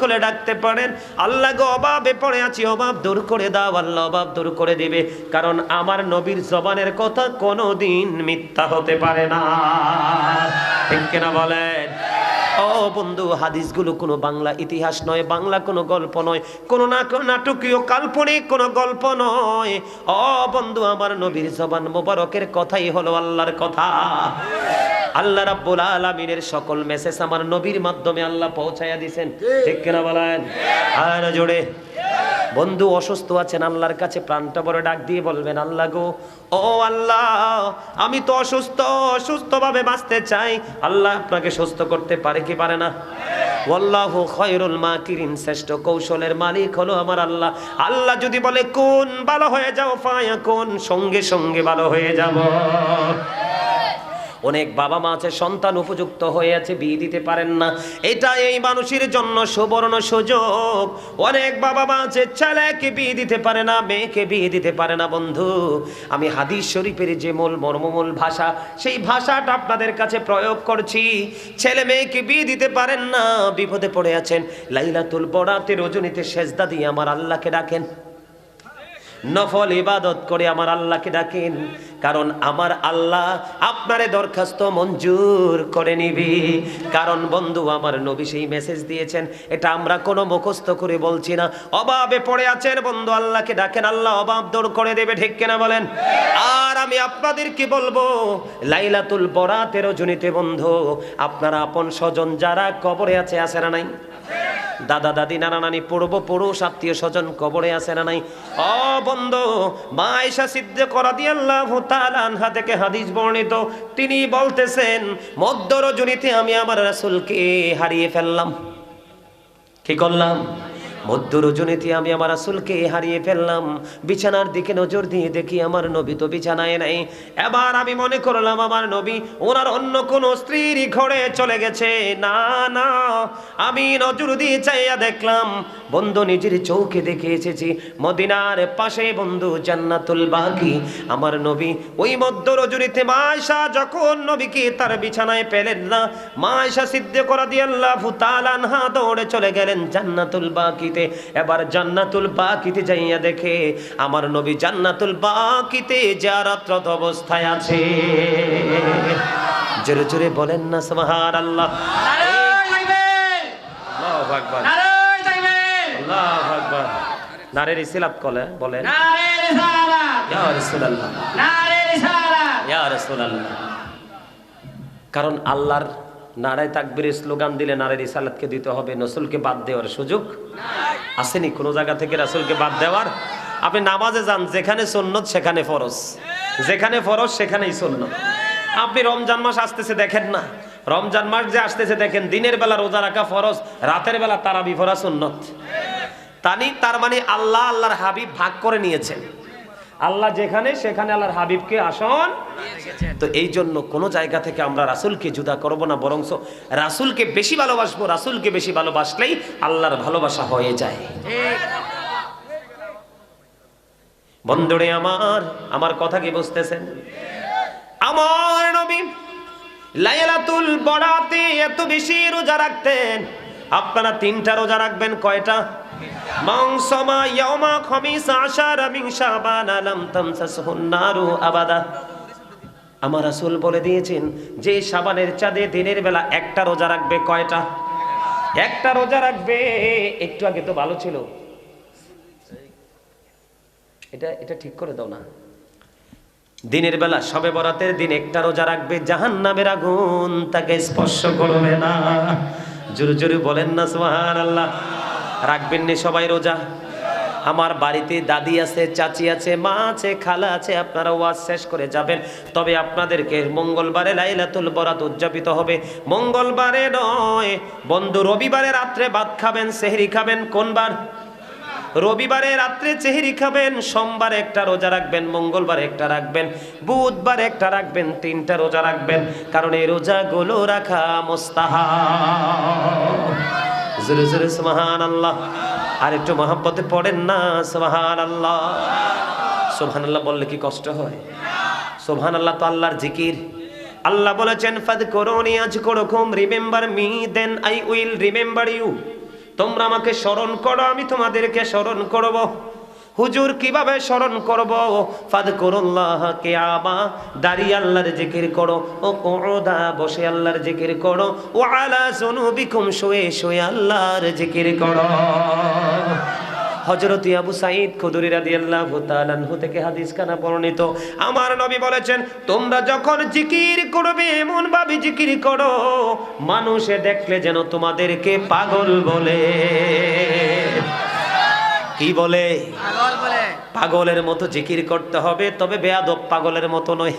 করে ডাকতে পারেন। আল্লাহ গো অভাবে পড়ে আছি অভাব দূর করে দাও, আল্লাহ অভাব দূর করে দিবে। কারণ আমার নবীর জবানের কথা কোনোদিন মিথ্যা হতে পারে না। ঠিক কিনা বলেন? ও বন্ধু, হাদিসগুলো কোনো বাংলা ইতিহাস নয়, বাংলা কোনো গল্প নয়, কোনো না কোনো নাটকীয় কাল্পনিক কোনো গল্প নয়। ও বন্ধু, আমার নবীর জবান মোবারকের কথাই হলো আল্লাহর কথা। আল্লাহ রাব্বুল আলামিনের সকল মেসেজ আমার নবীর মাধ্যমে আল্লাহ পৌঁছায়া দিয়েছেন ঠিক কিনা বলেন? আর জোরে। বন্ধু অসুস্থ আছেন আল্লাহর কাছে প্রাণটা বড় ডাক দিয়ে বলবেন আল্লাহ গো ও আল্লাহ আমি তো অসুস্থ অসুস্থভাবে বাঁচতে চাই। আল্লাহ আপনাকে সুস্থ করতে পারে কি পারে না? ওয়াল্লাহু খয়রুল মাকিরিন শ্রেষ্ঠ কৌশলের মালিক হলো আমার আল্লাহ। আল্লাহ যদি বলে কোন ভালো হয়ে যাও ফায়া কোন? সঙ্গে সঙ্গে ভালো হয়ে যাব। অনেক বাবা মা আছে, সন্তান উপযুক্ত হয়ে আছে, বিয়ে দিতে পারেন না। এটা এই মানুষের জন্য সুবর্ণ সুযোগ। অনেক বাবা মা আছে, ছেলেকে বিয়ে দিতে পারে না, মেয়েকে বিয়ে দিতে পারে না, বন্ধু। আমি হাদিস শরীফের যে মূল মর্মমূল ভাষা, সেই ভাষাটা আপনাদের কাছে প্রয়োগ করছি। ছেলে মেয়েকে বিয়ে দিতে পারেন না, বিপদে পড়ে আছেন। লাইলাতুল বরাতে রজনীতে সেজদা দিয়ে আমার আল্লাহকে ডাকেন। নফল ইবাদত করে আমার আল্লাহকে ডাকেন। কারণ আমার আল্লাহ আপনারে দরখাস্ত মঞ্জুর করে নিবি। কারণ বন্ধু, আমার নবী সেই মেসেজ দিয়েছেন, এটা আমরা কোনো মুখস্থ করে বলছি না। অভাবে পড়ে আছেন বন্ধু, আল্লাহকে ডাকেন, আল্লাহ অভাব দূর করে দেবে, ঠিক কিনা বলেন? আর আমি আপনাদেরকে বলব, লাইলাতুল বরাতের জনিতে বন্ধু, আপনারা আপন স্বজন যারা কবরে আছে আছে না নাই? দাদা, দাদি, নানা, নানি পূর্ব পুরুষ আত্মীয় স্বজন কবরে আছে না নাই? অ, বন্ধ, মা আয়েশা সিদ্ধ করা দিয়ে আল্লাহ আনহা থেকে হাদিস বর্ণিত। তিনি বলতেছেন, মধ্য রজনীতে আমি আমার রাসূলকে হারিয়ে ফেললাম। কি করলাম? মধ্য রজনীতে আমি আমার রাসূলকে হারিয়ে ফেললাম। বিছানার দিকে নজর দিয়ে দেখি আমার নবী তো বিছানায় নাই। এবার আমি মনে করলাম আমার নবী ওনার অন্য কোন স্ত্রীর ঘরে চলে গেছে। না না, আমি নজর দিয়ে চাইয়া দেখলাম বন্ধু নিজের চৌকে দেখে এসেছি। মদিনার পাশে বন্ধু জান্নাতুল বাকি। আমার নবী ওই মধ্য রজনীতে মায়শা যখন নবীকে তার বিছানায় পেলেন না, মায়শা সিদ্ধ করা দিয়ে আল্লাহ আনহা দৌড়ে চলে গেলেন জান্নাতুল বাকিতে। এবার জান্নাতুল বাকিতে যাইয়া দেখে আমার নবী জান্নাতুল বাকিতে জারাত্রত অবস্থায় আছে। জোরে জোরে বলেন না সুবহান আল্লাহ কারণ আল্লাহর নারায় তাকবীরের স্লোগান দিলে নারের ইসালাতকে দিতে হবে, নসুলকে বাদ দেওয়ার সুযোগ আসেনি, কোনো জায়গা থেকে রাসুলকে বাদ দেওয়ার। আপনি নামাজে যান, যেখানে সন্ন্যত সেখানে ফরজ। যেখানে ফরজ, সেখানেই সন্ন্যত আপনি রমজান মাস আসতেছে, দেখেন না। রমজান মাস যে আসতেছে, দেখেন, দিনের বেলা রোজা রাখা ফরজ, রাতের বেলা তারাবি ফরা সন্ন্যত তানি, তার মানে আল্লাহ, আল্লাহর হাবিব ভাগ করে নিয়েছেন। আল্লাহ যেখানে, সেখানে আল্লাহর হাবিবকে আসন তো এই জন্য কোনো জায়গা থেকে আমরা রাসূলকে জুদা করব না বরং রাসূলকে বেশি ভালোবাসবো, রাসূলকে বেশি ভালোবাসলেই আল্লাহর ভালোবাসা হয়ে যায়। বন্ধুরে আমার আমার কথা কি বুঝতেছেন? আমার নবী লাইলাতুল বরাতে এত বেশি রোজা রাখতেন। আপনারা তিনটা রোজা রাখবেন, কয়টা? মাংসমা ইয়ামা খমিস আশারা নারু আবাদা। আমার রাসূল বলে দিয়েছেন, যে শাবানের চাঁদে দিনের বেলা একটা রোজা রাখবে কয়টা? একটা রোজা রাখবে, একটু আগে তো ভালো ছিল। এটা এটা ঠিক করে দাও না। দিনের বেলা সবে বরাতের দিন একটা রোজা রাখবে জাহান নামের আগুন তাকে স্পর্শ করবে না। জোরে জোরে বলেন না সুহান আল্লাহ রাখবেন নি সবাই রোজা। আমার বাড়িতে দাদি আছে, চাচি আছে, মা আছে, খালা আছে, আপনারা ওয়াজ শেষ করে যাবেন। তবে আপনাদেরকে মঙ্গলবারে লাইলাতুল বরাত উদযাপিত হবে। মঙ্গলবারে নয়, বন্ধু, রবিবারে রাত্রে ভাত খাবেন, সেহরি খাবেন কোনবার রবিবারে রাত্রে চেহারি খাবেন, সোমবার একটা রোজা রাখবেন, মঙ্গলবার একটা রাখবেন, বুধবার একটা রাখবেন, তিনটা রোজা রাখবেন। কারণ এই রোজাগুলো রাখা মোস্তাহা জোরে জোরে সোহান আল্লাহ আর একটু মহাব্বতে পড়েন না সোহান আল্লাহ সোহান আল্লাহ বললে কি কষ্ট হয়? সোহান আল্লাহ তো আল্লাহর জিকির। আল্লাহ বলেছেন ফাদ করোনি আজ করুকুম remember me, then I will remember you. তোমরা আমাকে স্মরণ করো, আমি তোমাদেরকে স্মরণ করব। হুজুর কীভাবে স্মরণ করব? ফাদ করুল্লাহ কে আমা দাঁড়িয়ে আল্লাহর জিকির করো। ও কোরদা বসে আল্লাহর জিকির করো। ও আলা জনুবিকুম, শুয়ে শুয়ে আল্লাহর জিকির করো। আবু হাদিস খানা আমার নবী বলেছেন, তোমরা যখন জিকির করবে এমন ভাবে জিকির করো, মানুষে দেখলে যেন তোমাদেরকে পাগল বলে। কি বলে? পাগলের মতো জিকির করতে হবে তবে বেয়াদব পাগলের মতো নয়।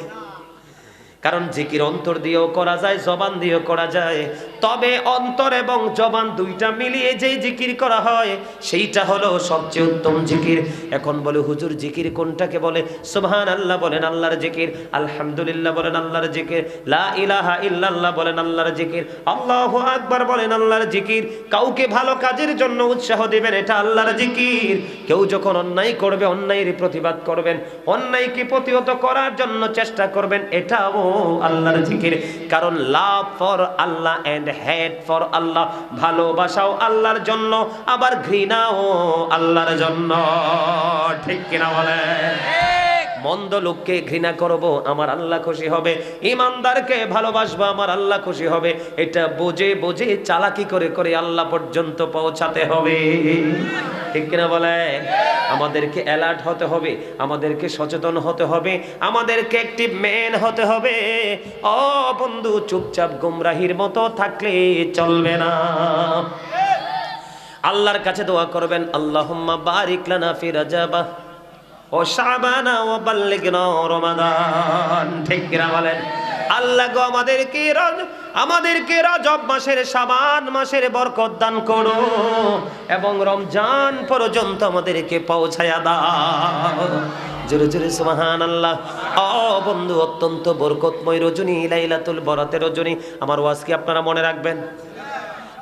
কারণ জিকির অন্তর দিয়েও করা যায়, জবান দিয়েও করা যায়। তবে অন্তর এবং জবান দুইটা মিলিয়ে যেই জিকির করা হয়, সেইটা হলো সবচেয়ে উত্তম জিকির। এখন বলে, হুজুর, জিকির কোনটাকে বলে? সুবহান আল্লাহ বলেন, আল্লাহর জিকির। আলহামদুলিল্লাহ বলেন, আল্লাহর জিকির। লা ইলাহা ইল্লাল্লাহ বলেন, আল্লাহর জিকির। আল্লাহু আকবার বলেন, আল্লাহর জিকির। কাউকে ভালো কাজের জন্য উৎসাহ দেবেন, এটা আল্লাহর জিকির। কেউ যখন অন্যায় করবে, অন্যায়ের প্রতিবাদ করবেন, অন্যায়কে প্রতিহত করার জন্য চেষ্টা করবেন, এটাও আল্লাহর জিকির। কারণ love for Allah and hate for Allah. ভালোবাসাও আল্লাহর জন্য, আবার ঘৃণাও আল্লাহর জন্য। ঠিক কিনা বলে মন্দ লোককে ঘৃণা করব, আমার আল্লাহ খুশি হবে। ইমানদারকে ভালোবাসবো, আমার আল্লাহ খুশি হবে। এটা বোঝে বোঝে চালাকি করে করে আল্লাহ পর্যন্ত পৌঁছাতে হবে। ঠিক কিনা বলে আমাদেরকে অ্যালার্ট হতে হবে, আমাদেরকে সচেতন হতে হবে, আমাদেরকে একটি মেন হতে হবে। ও বন্ধু, চুপচাপ গুমরাহির মতো থাকলে চলবে না। আল্লাহর কাছে দোয়া করবেন, আল্লাহুম্মা বারিক লানা ফি রাজাবা। ও শাবানা ও বাল্লিগনা রমাদান। ঠিক কিনা বলেন? আল্লাহ গো আমাদেরকে রজ আমাদেরকে রজব মাসের সাবান মাসের বরকত দান করো এবং রমজান পর্যন্ত আমাদেরকে পৌঁছায়া দাও। জোরে জোরে সুবহান আল্লাহ ও বন্ধু, অত্যন্ত বরকতময় রজনী, লাইলাতুল বরাতের রজনী। আমার ওয়াজ কি আপনারা মনে রাখবেন?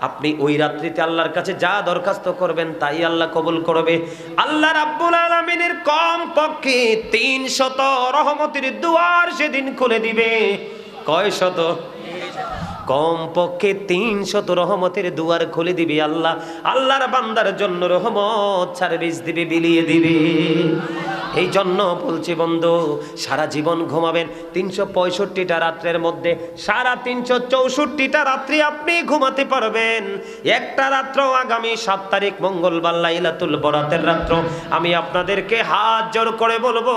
আপনি ওই রাত্রিতে আল্লাহর কাছে যা দরখাস্ত করবেন তাই আল্লাহ কবুল করবে। আল্লাহ রাব্বুল আলামিনের কম পক্ষে তিন শত রহমতের দুয়ার সেদিন খুলে দিবে। কয় শত কম পক্ষে তিন শত রহমতের দুয়ার খুলে দিবে আল্লাহ। আল্লাহর বান্দার জন্য রহমত সার্ভিস দিবে, বিলিয়ে দিবে। এই জন্য বলছি বন্ধু, সারা জীবন ঘুমাবেন। তিনশো পঁয়ষট্টিটা রাত্রের মধ্যে সারা তিনশো চৌষট্টিটা রাত্রি আপনি ঘুমাতে পারবেন। একটা রাত্র আগামী সাত তারিখ, মঙ্গলবার, লাইলাতুল বরাতের রাত্র। আমি আপনাদেরকে হাত জোর করে বলব,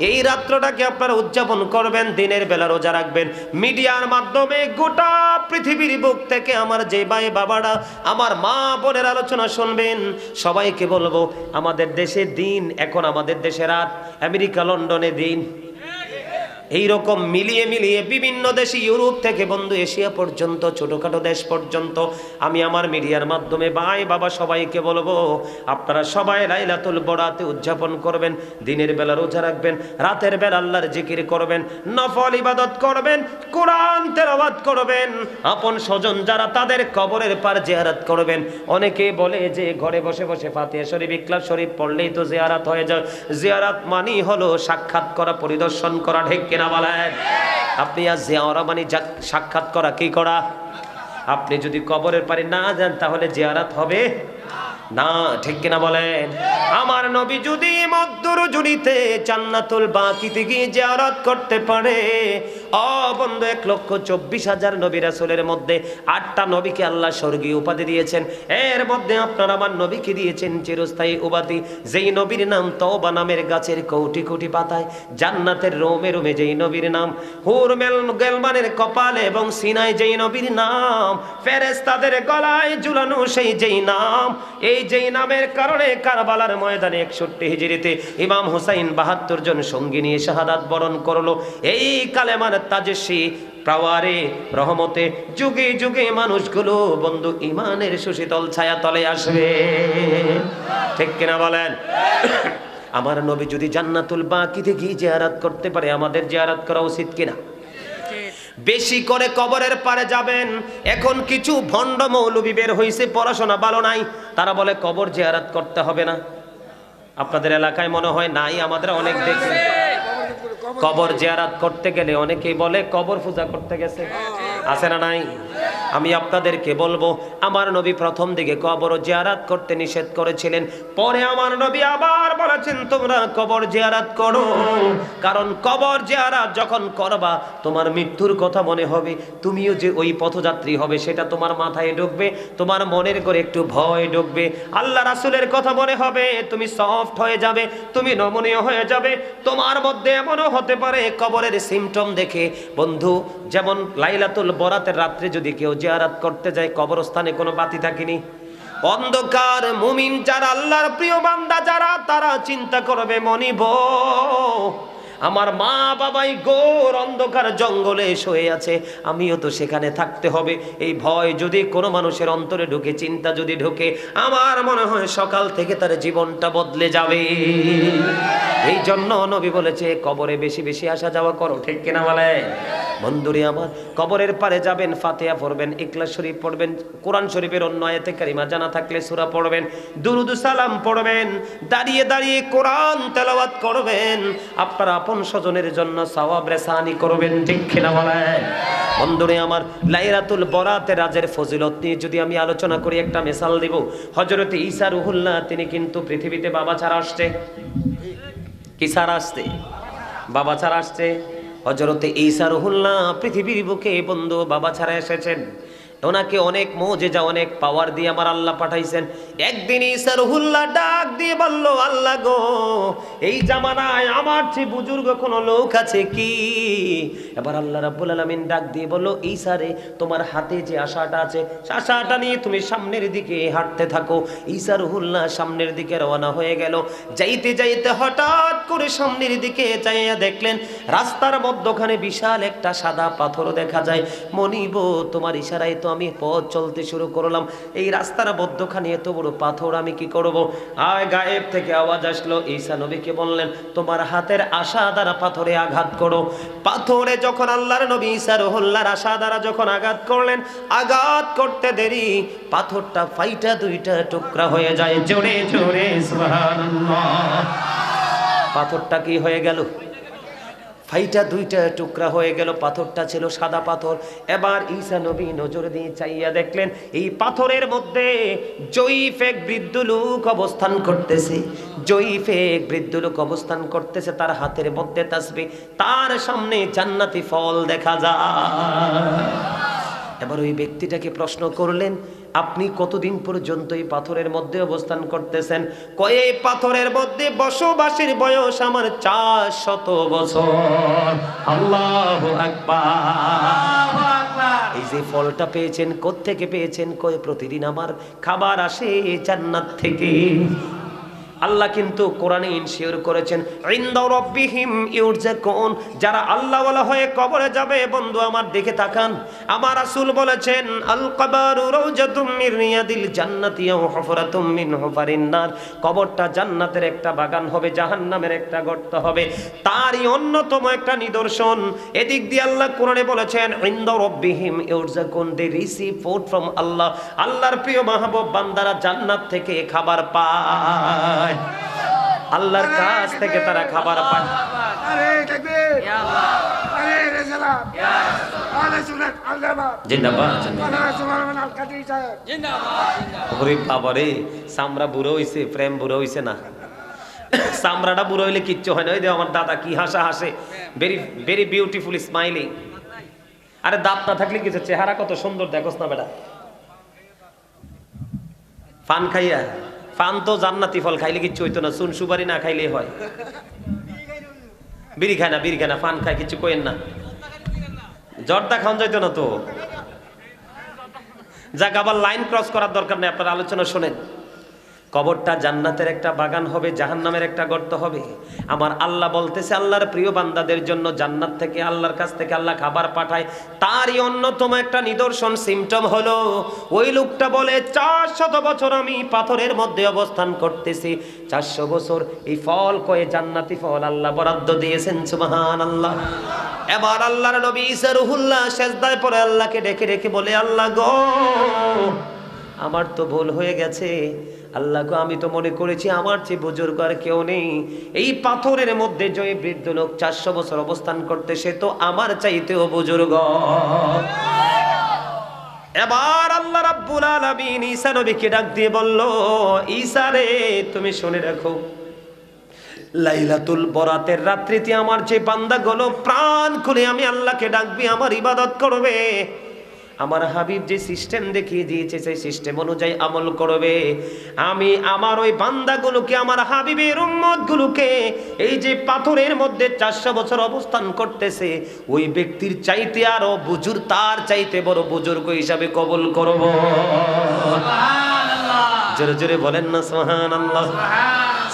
এই রাত্রটাকে আপনারা উদযাপন করবেন, দিনের বেলা রোজা রাখবেন। মিডিয়ার মাধ্যমে গোটা পৃথিবীর বুক থেকে আমার যে ভাই বাবারা, আমার মা বোনের আলোচনা শুনবেন। সবাইকে বলব, আমাদের দেশে দিন এখন আমাদের দেশে রাত আমেরিকা লন্ডনে দিন। এই রকম মিলিয়ে মিলিয়ে বিভিন্ন দেশে ইউরোপ থেকে বন্ধু এশিয়া পর্যন্ত, ছোটখাটো দেশ পর্যন্ত আমি আমার মিডিয়ার মাধ্যমে ভাই বাবা সবাইকে বলব, আপনারা সবাই লাইলাতুল বড়াতে উদযাপন করবেন, দিনের বেলা রোজা রাখবেন, রাতের বেলা আল্লাহর জিকির করবেন, নফল ইবাদত করবেন, কোরআন তেলাওয়াত করবেন, আপন স্বজন যারা তাদের কবরের পার জিয়ারাত করবেন, অনেকে বলে যে ঘরে বসে বসে ফাতিহা শরীফ ইকলাস শরীফ পড়লেই তো জিয়ারাত হয়ে যায়, জিয়ারাত মানি হলো সাক্ষাৎ করা, পরিদর্শন করা ঢেক কিনা বলেন? আপনি আজ জিয়ারা মানে সাক্ষাৎ করা, কি করা? আপনি যদি কবরের পারে না যান তাহলে জিয়ারাত হবে না, ঠিক কিনা বলেন? আমার নবী যদি মদ্দুর জুড়িতে জান্নাতুল বাকিতে গিয়ে জিয়ারত করতে পারে, অ বন্ধু, এক লক্ষ চব্বিশ হাজার নবী রাসূলের মধ্যে আটটা নবীকে আল্লাহ স্বর্গীয় উপাধি দিয়েছেন। এর মধ্যে আপনার আমার নবীকে দিয়েছেন চিরস্থায়ী উপাধি। যেই নবীর নাম তওবা নামের গাছের কোটি কোটি পাতায়, জান্নাতের রোমে রোমে যেই নবীর নাম হুরমেল গেলমানের কপালে এবং সিনায় যেই নবীর নাম, ফেরেশতাদের গলায় ঝুলানো সেই যেই নাম এই যেই নামের কারণে কারবালার ময়দানে একষট্টি হিজড়িতে ইমাম হুসাইন বাহাত্তর জন সঙ্গী নিয়ে শাহাদাত বরণ করল। এই কালেমার তাজস্বী পাওয়ারে রহমতে যুগে যুগে মানুষগুলো বন্ধু ইমানের সুশীতল ছায়া তলে আসবে। ঠিক কিনা বলেন? আমার নবী যদি জান্নাতুল বাকিতে গিয়ে জিয়ারাত করতে পারে, আমাদের জিয়ারাত করা উচিত কিনা? বেশি করে কবরের পারে যাবেন। এখন কিছু ভণ্ড মৌলবী বের হয়েছে পড়াশোনা ভালো নাই। তারা বলে, কবর জেয়ারাত করতে হবে না। আপনাদের এলাকায় মনে হয় নাই, আমাদের অনেক দেখে কবর জেয়ারাত করতে গেলে অনেকেই বলে, কবর পূজা করতে গেছে। আছে না নাই? আমি আপনাদেরকে বলব, আমার নবী প্রথম দিকে কবর জিয়ারাত করতে নিষেধ করেছিলেন, পরে আমার নবী আবার বলেছেন, তোমরা কবর জিয়ারাত করো, কারণ কবর জিয়ারাত যখন করবা, তোমার মৃত্যুর কথা মনে হবে, তুমিও যে ওই পথযাত্রী হবে, সেটা তোমার মাথায় ঢুকবে, তোমার মনের করে একটু ভয় ঢুকবে, আল্লাহ রাসুলের কথা মনে হবে, তুমি সফট হয়ে যাবে, তুমি নমনীয় হয়ে যাবে, তোমার মধ্যে এমনও হতে পারে, কবরের সিমটম দেখে, বন্ধু, যেমন লাইলাতুল বরাতের রাত্রে যদি কেউ জিয়ারাত করতে যায়, কবরস্থানে কোনো বাতি থাকেনি। অন্ধকার মুমিন যারা আল্লাহর প্রিয় বান্দা যারা, তারা চিন্তা করবে, মনিব, আমার মা বাবাই গোর অন্ধকার জঙ্গলে শুয়ে আছে, আমিও তো সেখানে থাকতে হবে। এই ভয় যদি কোনো মানুষের অন্তরে ঢুকে, চিন্তা যদি ঢুকে, আমার মনে হয় সকাল থেকে তার জীবনটা বদলে যাবে। এই জন্য নবী বলেছে, কবরে বেশি বেশি আসা যাওয়া করো, ঠিক কিনা বলে? বন্ধুরে আমার। কবরের পারে যাবেন, ফাতেহা পড়বেন ইকলাস শরীফ পড়বেন, কোরআন শরীফের অন্য আয়াতে কারিমা জানা থাকলে সুরা পড়বেন, দুরুদ সালাম পড়বেন, দাঁড়িয়ে দাঁড়িয়ে কোরআন তেলাওয়াত করবেন, আপনার আপন স্বজনের জন্য সওয়াব রেসানি করবেন, ঠিক কিনা বলেন? বন্ধুরে আমার লাইরাতুল বরাতে রাজের ফজিলত নিয়ে যদি আমি আলোচনা করি, একটা মিসাল দিব। হযরতে ঈসা রুহুল্লাহ, তিনি কিন্তু পৃথিবীতে বাবা ছাড়া আসছে। কি ছাড়া আসছে? বাবা ছাড়া আসছে? হজরতে ঈসা রহুল্লাহ পৃথিবীর বুকে বন্ধু বাবা ছাড়া এসেছেন। ওনাকে অনেক মৌজেজা, অনেক পাওয়ার দিয়ে আমার আল্লাহ পাঠাইছেন। একদিন ঈসা রহুল্লাহ ডাক দিয়ে বলল, আল্লাহ গো, এই জামানায় আমার চেয়ে বুজুর্গ কোনো লোক আছে কি? এবার আল্লাহ রাব্বুল আলামিন ডাক দিয়ে বলল, ঈসা রে, তোমার হাতে যে আশাটা আছে আশাটা নিয়ে তুমি সামনের দিকে হাঁটতে থাকো। ঈসা রহুল্লাহ সামনের দিকে রওনা হয়ে গেল। যাইতে যাইতে হঠাৎ করে সামনের দিকে চাইয়া দেখলেন, রাস্তার মধ্যখানে বিশাল একটা সাদা পাথর দেখা যায়। মনিব, তোমার ইশারায় তো আমি পথ চলতে শুরু করলাম। এই রাস্তার মধ্যখানে এত বড় পাথর, আমি কি করব? আয় গায়েব থেকে আওয়াজ আসলো। ঈসা নবীকে বললেন, তোমার হাতের আশা দ্বারা পাথরে আঘাত করো। পাথরে যখন আল্লাহর নবী ঈসা রহুল্লাহর আশা দ্বারা যখন আঘাত করলেন, আঘাত করতে দেরি, পাথরটা ফাইটা দুইটা টুকরা হয়ে যায়। জোরে জোরে পাথরটা কি হয়ে গেল? ফাইটা দুইটা টুকরা হয়ে গেল, পাথরটা ছিল সাদা পাথর। এবার ঈসা নবী নজর দিয়ে চাইয়া দেখলেন, এই পাথরের মধ্যে জয়ীফ এক বৃদ্ধ লোক অবস্থান করতেছে। জয়ীফ এক বৃদ্ধ লোক অবস্থান করতেছে, তার হাতের মধ্যে তাসবে, তার সামনে জান্নাতি ফল দেখা যায়। এবার ওই ব্যক্তিটাকে প্রশ্ন করলেন, আপনি কতদিন পর্যন্ত এই পাথরের মধ্যে অবস্থান করতেছেন? কয়ে পাথরের মধ্যে বসবাসের বয়স আমার চার শত বছর। আল্লাহ এই যে ফলটা পেয়েছেন, কোত্থেকে পেয়েছেন? কয়ে, প্রতিদিন আমার খাবার আসে জান্নাত থেকে। আল্লাহ কিন্তু কোরআনে ইনশিওর করেছেন, ইনদা রাব্বিহিম কোন যারা আল্লাহ ওয়ালা হয়ে কবরে যাবে, বন্ধু আমার দিকে তাকান। আমার আসুল বলেছেন আল কবরু রাউজাতুম মির রিয়াদিল জান্নাতি মিন হুফারিন নার কবরটা জান্নাতের একটা বাগান হবে, জাহান্নামের একটা গর্ত হবে। তারই অন্যতম একটা নিদর্শন। এদিক দিয়ে আল্লাহ কোরআনে বলেছেন, ইনদা রাব্বিহিম কোন they receive food from Allah আল্লাহর প্রিয় মাহবুব বান্দারা জান্নাত থেকে খাবার পায়। আল্লাহর কাছ থেকে তারা খাবার পায়। বুড়ো হইছে প্রেম বুড়ো হইছে না। সামরাটা বুড়ো হইলে কিচ্ছু হয় না। ওই দেখো আমার দাদা কি হাসা হাসে। ভেরি ভেরি বিউটিফুল স্মাইলিং আরে দাঁত না থাকলে কিছু চেহারা কত সুন্দর দেখোস না বেটা। পান খাইয়া পান তো জান্নাতি ফল, খাইলে কিচ্ছু হইতো না, চুন সুপারি না খাইলে হয়। বিড়ি খায় না, বিড়ি খায় না, পান খায় কিছু কইেন না। জর্দা খাওয়ান যাইতো না তো। যাক, আবার লাইন ক্রস করার দরকার নেই, আপনার আলোচনা শোনেন। কবরটা জান্নাতের একটা বাগান হবে, জাহান্নামের একটা গর্ত হবে। আমার আল্লাহ বলতেছে, আল্লাহর প্রিয় বান্দাদের জন্য জান্নাত থেকে আল্লাহর কাছ থেকে আল্লাহ খাবার পাঠায়। তারই অন্যতম একটা নিদর্শন সিমটম হলো, ওই লোকটা বলে, চারশত বছর আমি পাথরের মধ্যে অবস্থান করতেছি। চারশো বছর এই ফল কয়ে জান্নাতি ফল আল্লাহ বরাদ্দ দিয়েছেন সুবহান আল্লাহ এবার আল্লাহর নবী ঈসা রুহুল্লাহ সেজদায় পরে আল্লাহকে ডেকে ডেকে বলে, আল্লাহ গো, আমার তো ভুল হয়ে গেছে। আল্লাহ গো, আমি তো মনে করেছি আমার চেয়ে বুজুর্গ আর কেউ নেই। এই পাথরের মধ্যে জয় বৃদ্ধ লোক চারশো বছর অবস্থান করতে, সে তো আমার চাইতেও বুজুর্গ। এবার আল্লাহ রাব্বুল আলামিন ঈসা নবীকে ডাক দিয়ে বলল, ঈসা রে, তুমি শুনে রাখো, লাইলাতুল বরাতের রাত্রিতে আমার যে বান্দাগুলো প্রাণ খুলে আমি আল্লাহকে ডাকবি, আমার ইবাদত করবে। আমার হাবিব যে সিস্টেম দেখিয়ে দিয়েছে সেই সিস্টেম অনুযায়ী আমল করবে। আমি আমার ওই বান্দাগুলোকে আমার হাবিবের উম্মতগুলোকে এই যে পাথরের মধ্যে চারশো বছর অবস্থান করতেছে ওই ব্যক্তির চাইতে আরও বুজুর তার চাইতে বড় বুজুর্গ হিসাবে কবল করব। জোরে জোরে বলেন না সোহান আল্লাহ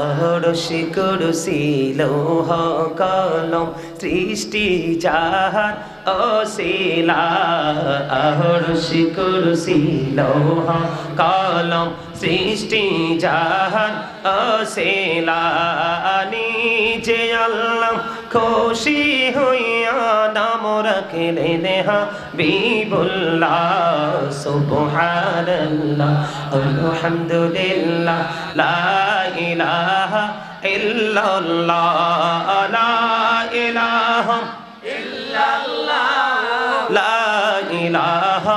অরসি করসি লৌহ কলম সৃষ্টি যাহার অশিলা। অরসি করসি লৌহ কলম সৃষ্টি যাহার অশিলা। নিজে আল্লাহ খুশি হইয়া নাম রাখলে নেহা বিবুল্লাহ সুবহানাল্লাহ আলহামদুলিল্লাহ লা ইলাহা ইল্লাল্লাহ লা ইলাহা ইল্লাল্লাহ। লা ইলাহা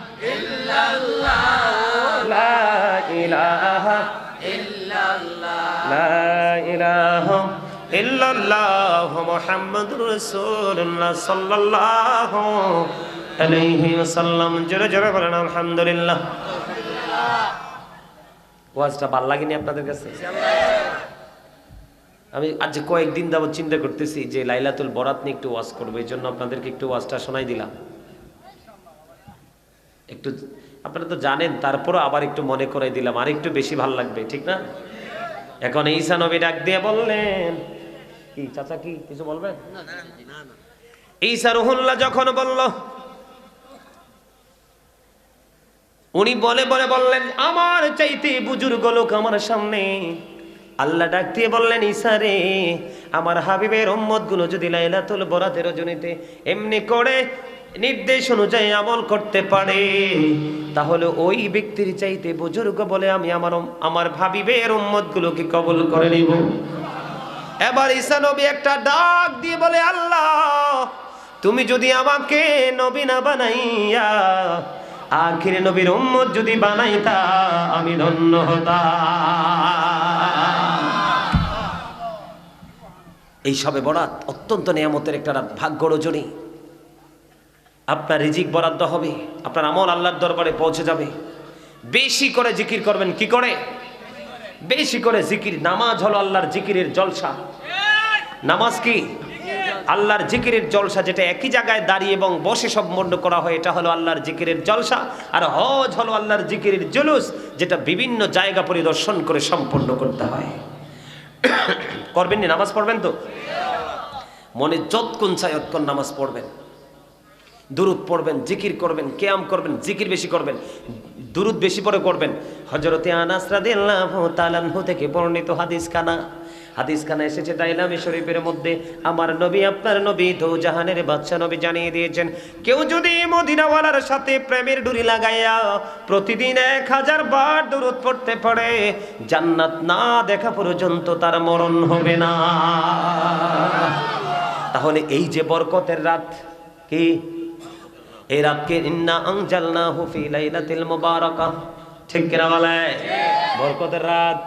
জোরে ওয়াজটা লাগেনি আপনাদের কাছে? আমি আজ কয়েকদিন যাব চিন্তা করতেছি যে লাইলাতুল বরাত নিয়ে একটু ওয়াজ করব এই জন্য আপনাদেরকে একটু ওয়াজটা শোনাই দিলাম। একটু আপনারা তো জানেন তারপরও আবার একটু মনে করে দিলাম আর একটু বেশি ভালো লাগবে ঠিক না? এখন ঈসা নবী ডাক দিয়ে বললেন কি চাচা কি কিছু বলবেন? ঈসা রুহুল্লাহ যখন বলল উনি বলে বলে বললেন আমার চাইতে বুজুর্গ লোক আমার সামনে। আল্লাহ ডাক দিয়ে বললেন ঈসা রে আমার হাবিবের উম্মতগুলো যদি লাইলাতুল বরাতের রজনীতে এমনি করে নির্দেশ অনুযায়ী আমল করতে পারে তাহলে ওই ব্যক্তির চাইতে বুজুর্গ বলে আমি আমার আমার ভাবিবের উম্মত গুলোকে কবল করে নিব। এবার ঈসা নবী একটা ডাক দিয়ে বলে, আল্লাহ, তুমি যদি আমাকে নবী না বানাইয়া, আখিরে নবীর উম্মত যদি বানাইতা, আমি ধন্য হতাম। এই সবে বরাত অত্যন্ত নিয়ামতের একটা ভাগ্য রজনী আপনার রিজিক বরাদ্দ হবে, আপনার আমল আল্লাহর দরবারে পৌঁছে যাবে। বেশি করে জিকির করবেন, কি করে? বেশি করে জিকির। নামাজ হলো আল্লাহর জিকিরের জলসা। নামাজ কি? আল্লাহর জিকিরের জলসা যেটা একই জায়গায় দাঁড়িয়ে এবং বসে সব মণ্ড করা হয়, এটা হলো আল্লাহর জিকিরের জলসা। আর হজ হলো আল্লাহর জিকিরের জুলুস, যেটা বিভিন্ন জায়গা পরিদর্শন করে সম্পন্ন করতে হয়। করবেন নি নামাজ পড়বেন তো? মনে যতক্ষণ চাই অতক্ষণ নামাজ পড়বেন। দুরুদ পড়বেন, জিকির করবেন, কেয়াম করবেন, জিকির বেশি করবেন, দুরুদ বেশি পরে করবেন। হজরতে আনাস থেকে বর্ণিত হাদিস খানা হাদিস খানা এসেছে দাইলামি শরীফের মধ্যে, আমার নবী আপনার নবী দো জাহানের বাদশা নবী জানিয়ে দিয়েছেন, কেউ যদি মদিনাওয়ালার সাথে প্রেমের ডুরি লাগাইয়া প্রতিদিন এক হাজার বার দুরুদ পড়তে পারে জান্নাত না দেখা পর্যন্ত তার মরণ হবে না। তাহলে এই যে বরকতের রাত, কি? এই রাতকে ইন্না আনজালনাহু ফি লাইলাতিল মুবারাকা। ঠিক কিনা বলে? বরকতের রাত।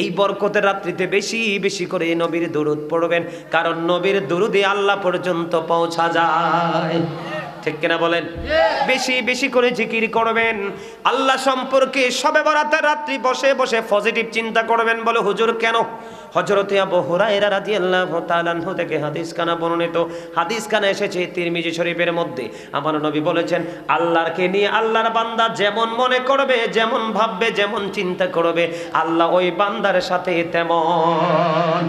এই বরকতের রাত্রিতে বেশি বেশি করে নবীর দরুদ পড়বেন, কারণ নবীর দরুদে আল্লাহ পর্যন্ত পৌঁছা যায়। ঠিক কিনা বলেন? বেশি বেশি করে জিকির করবেন। আল্লাহ সম্পর্কে সবে বরাতে রাত্রি বসে বসে পজিটিভ চিন্তা করবেন বলে হুজুর কেন? হজরতে আবু হুরায়রা রাদিয়াল্লাহু তাআলা আনহু থেকে হাদিস কানা বর্ণিত। হাদিস কানা এসেছে তিরমিজি শরীফের মধ্যে। আমার নবী বলেছেন আল্লাহরকে নিয়ে আল্লাহর বান্দা যেমন মনে করবে, যেমন ভাববে, যেমন চিন্তা করবে, আল্লাহ ওই বান্দার সাথে তেমন।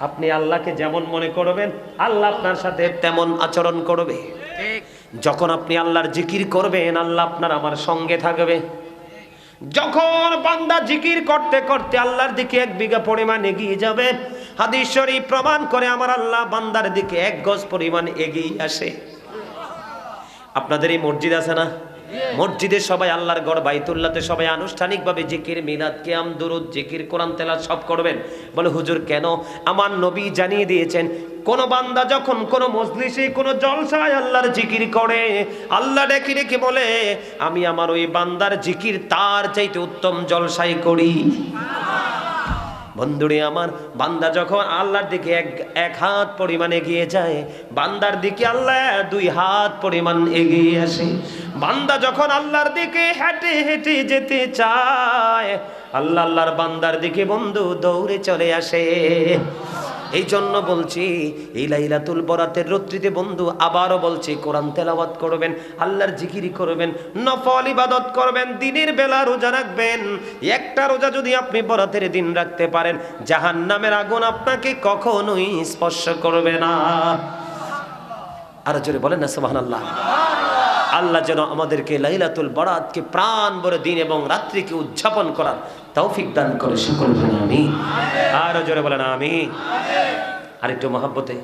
আপনি আল্লাহকে যেমন মনে করবেন আল্লাহ আপনার সাথে তেমন আচরণ করবে। যখন আপনি আল্লাহর জিকির করবেন আল্লাহ আপনার আমার সঙ্গে থাকবে। যখন বান্দা জিকির করতে করতে আল্লাহর দিকে এক বিঘা পরিমাণ এগিয়ে যাবে হাদিস শরীফ প্রমাণ করে আমার আল্লাহ বান্দার দিকে এক গজ পরিমাণ এগিয়ে আসে। আপনাদের এই মসজিদ আছে না? মসজিদে সবাই আল্লাহর গড়, বাইতুল্লাতে সবাই আনুষ্ঠানিকভাবে জিকির, মিলাদ, কিয়াম, দুরুদ, জিকির, কোরআন, তেলাওয়াত সব করবেন। বলে, হুজুর, কেন? আমার নবী জানিয়ে দিয়েছেন, কোন বান্দা যখন কোন মজলিসে, কোন জলসায় আল্লাহর জিকির করে, আল্লাহ ডেকে ডেকে বলে, আমি আমার ওই বান্দার জিকির তার চাইতে উত্তম জলসাই করি। বন্ধুরে আমার, বান্দা যখন আল্লাহর দিকে এক এক হাত পরিমাণ এগিয়ে যায়, বান্দার দিকে আল্লাহ দুই হাত পরিমাণ এগিয়ে আসে। বান্দা যখন আল্লাহর দিকে হেঁটে হেঁটে যেতে চায়, আল্লাহ আল্লাহর বান্দার দিকে বন্ধু দৌড়ে চলে আসে। এই জন্য বলছি, এই লাইলাতুল বরাতের রত্রিতে বন্ধু আবারও বলছি, কোরআন তেলাওয়াত করবেন, আল্লাহর জিকিরি করবেন, নফল ইবাদত করবেন, দিনের বেলা রোজা রাখবেন। একটা রোজা যদি আপনি বরাতের দিন রাখতে পারেন জাহান নামের আগুন আপনাকে কখনোই স্পর্শ করবে না। আর জোরে বলেন না, সুবহানাল্লাহ। আল্লাহ যেন আমাদেরকে লাইলাতুল বরাতকে প্রাণ ভরে দিন এবং রাত্রিকে উদযাপন করার তৌফিক দান করে সকল আমি আর জোরে বলেন আমি আরেকটু মহাব্বতে।